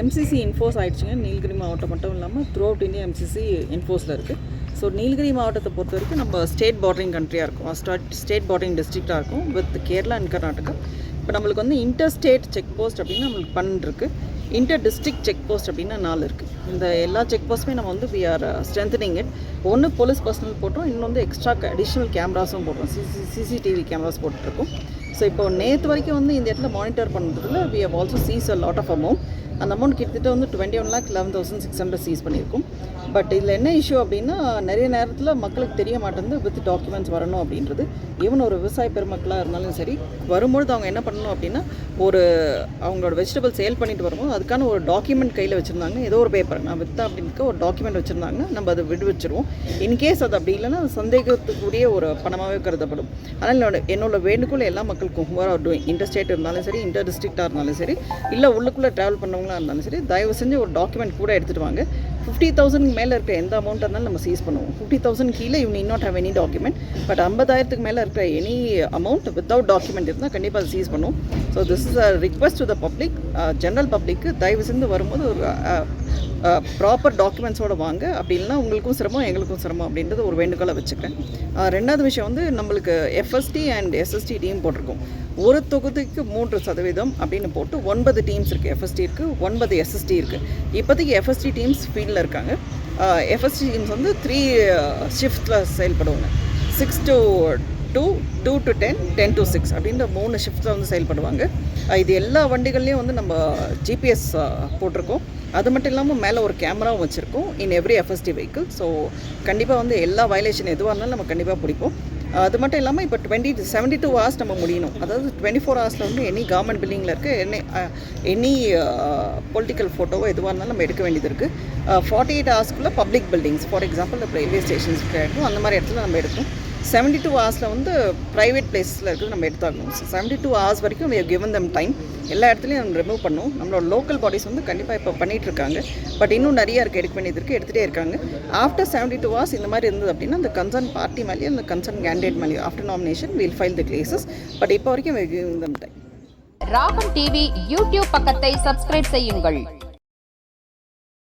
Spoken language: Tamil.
எம்சிசி இன்ஃபோர்ஸ் ஆகிடுச்சுங்க நீலகிரி மாவட்டம் மட்டும் இல்லாமல் த்ரூ அவுட் இந்தியா எம்சிசி இன்ஃபோர்ஸில் இருக்குது ஸோ நீலகிரி மாவட்டத்தை பொறுத்த வரைக்கும் நம்ம ஸ்டேட் பார்டரிங் கண்ட்ரியாக இருக்கும். ஸ்டாட் ஸ்டேட் பார்டரிங் டிஸ்ட்ரிக்டாக இருக்கும். வித் கேரளா அண்ட் கர்நாடகா இப்போ நம்மளுக்கு வந்து இன்டர் ஸ்டேட் செக் போஸ்ட் அப்படின்னு நம்மளுக்கு பண்ணிருக்கு இன்டர் டிஸ்ட்ரிக்ட் செக் போஸ்ட் அப்படின்னா நாலு இருக்குது இந்த எல்லா செக் போஸ்ட்டுமே நம்ம வந்து வி ஆர் ஸ்ட்ரென்தனிங் இட் ஒன்று போலீஸ் பர்சனல் போட்டோம். இன்னும் வந்து எக்ஸ்ட்ரா அடிஷ்னல் கேமராஸும் போட்டோம். சிசி சிசிடிவி கேமராஸ் போட்டுருக்கோம் ஸோ இப்போ நேற்று வரைக்கும் வந்து இந்த இடத்துல மானிட்டர் பண்ணுறதுல we have also seize a lot of amount அந்த அமௌண்ட் கிட்டத்தட்ட வந்து twenty one lakh eleven thousand six hundred seize பண்ணியிருக்கும். But இதில் என்ன இஷ்யூ அப்படின்னா நிறைய நேரத்தில் மக்களுக்கு தெரிய மாட்டேங்குது வித் டாக்குமெண்ட்ஸ் வரணும் அப்படின்றது. ஈவன் ஒரு விவசாய பெருமக்களாக இருந்தாலும் சரி வரும்பொழுது அவங்க என்ன பண்ணணும் அப்படின்னா ஒரு அவங்களோட வெஜிடபிள் சேல் பண்ணிட்டு வரும்போது அதுக்கான ஒரு டாக்குமெண்ட் கையில் வச்சுருந்தாங்க. ஏதோ ஒரு பேப்பர் நான் விற்றேன் அப்படின்னுக்க ஒரு டாக்குமெண்ட் வச்சுருந்தாங்கன்னா நம்ம அதை விடுவிச்சிருவோம் இன்கேஸ் அது அப்படி இல்லைன்னா சந்தேகத்துக்குரிய ஒரு பணமாகவே கருதப்படும். அதனால் என்னோட என்னோட வேண்டுகோள் எல்லா மக்களுக்கும் who are are doing interstate இருந்தாலும் சரி இன்டர் டிஸ்ட்ரிக்டாக இருந்தாலும் சரி இல்லை உள்ளுக்குள்ளே ட்ராவல் பண்ணவங்களா இருந்தாலும் சரி தயவு செஞ்சு ஒரு டாக்குமெண்ட் கூட எடுத்துகிட்டு வாங்க. ஃபிஃப்டி தௌசண்ட் மேலே இருக்க எந்த அமௌண்ட்டாக இருந்தாலும் நம்ம சீஸ் பண்ணுவோம். ஃபிஃப்டி தௌசண்ட் கீழே you need not have any document but ஐம்பதாயிரத்துக்கு மேலே இருக்கிற எனி அமௌண்ட் வித்தவுட் டாக்குமெண்ட் இருந்தால் கண்டிப்பாக சீஸ் பண்ணுவோம். So this is a request to the public general பப்ளிக்கு தயவு செஞ்சு வரும்போது ஒரு uh, uh, ப்ராப்பர் டாக்குமெண்ட்ஸோட வாங்க. அப்படி இல்லைன்னா உங்களுக்கும் சிரமம் எங்களுக்கும் சிரமம் அப்படின்றது ஒரு வேண்டுகோளை வச்சுக்கிறேன். ரெண்டாவது விஷயம் வந்து நம்மளுக்கு எஃப்எஸ்டி அண்ட் எஸ்எஸ்டி டீம் போட்டிருக்கோம். ஒரு தொகுதிக்கு மூன்று சதவீதம் அப்படின்னு போட்டு ஒன்பது டீம்ஸ் இருக்குது எஃப்எஸ்டி இருக்குது ஒன்பது எஸ்எஸ்டி இருக்குது இப்போதைக்கு எஃப்எஸ்டி டீம்ஸ் ஃபீல்டில் இருக்காங்க. எஃப்எஸ்டி டீம்ஸ் வந்து த்ரீ ஷிஃப்ட்டில் செயல்படுவாங்க. Six to two two to ten ten to six அப்படின்ற மூணு ஷிஃப்ட்டில் வந்து செயல்படுவாங்க. இது எல்லா வண்டிகள்லேயும் வந்து நம்ம ஜிபிஎஸ் போட்டிருக்கோம். அது மட்டும் இல்லாமல் மேலே ஒரு கேமராவும் வச்சுருக்கோம். In every FST vehicle so கண்டிப்பாக வந்து எல்லா வயலேஷன் எதுவாக இருந்தாலும் நம்ம கண்டிப்பாக பிடிப்போம். அது மட்டும் இல்லாமல் இப்போ டுவெண்ட்டி செவன்ட்டி டூ ஹவர்ஸ் நம்ம முடியணும். அதாவது டுவெண்ட்டி ஃபோர் ஹவர்ஸில் வந்து எனி கவர்மெண்ட் பில்டிங்கில் இருக்க எனி எனி பொலிட்டிக்கல் ஃபோட்டோவோ எதுவாக இருந்தாலும் நம்ம எடுக்க வேண்டியது இருக்குது forty eight ஹவர்ஸ்க்குள்ளே public buildings for example railway stations இருக்கும் அந்த மாதிரி இடத்துல நம்ம எடுக்கணும் செவன்டி டூ ஹவர்ஸில் வந்து ப்ரைவேட் பிளேஸில் இருக்குது நம்ம எடுத்தாகணும் செவன்டி டூ ஹவர்ஸ் வரைக்கும் வி கிவன் தம் டைம் எல்லா இடத்துலையும் நம்ம ரிமூவ் பண்ணோம் நம்மளோட லோக்கல் பாடிஸ் வந்து கண்டிப்பாக இப்போ பண்ணிகிட்டு இருக்காங்க. பட் இன்னும் நிறைய இருக்குது எடுக்க வேண்டியது இருக்குது எடுத்துகிட்டே இருக்காங்க. ஆஃப்டர் செவன்ட்டி டூ ஹவர்ஸ் இந்த மாதிரி இருந்தது அப்படின்னா அந்த கன்சர்ன் பார்ட்டி மேலேயும் அந்த கன்சர்ன் கேண்டிடேட் மேலேயும் after nomination will file the cases but இப்போ வரைக்கும் we given them time Ragam TV YouTube பக்கத்தை சப்ஸ்கிரைப் செய்யுங்கள்.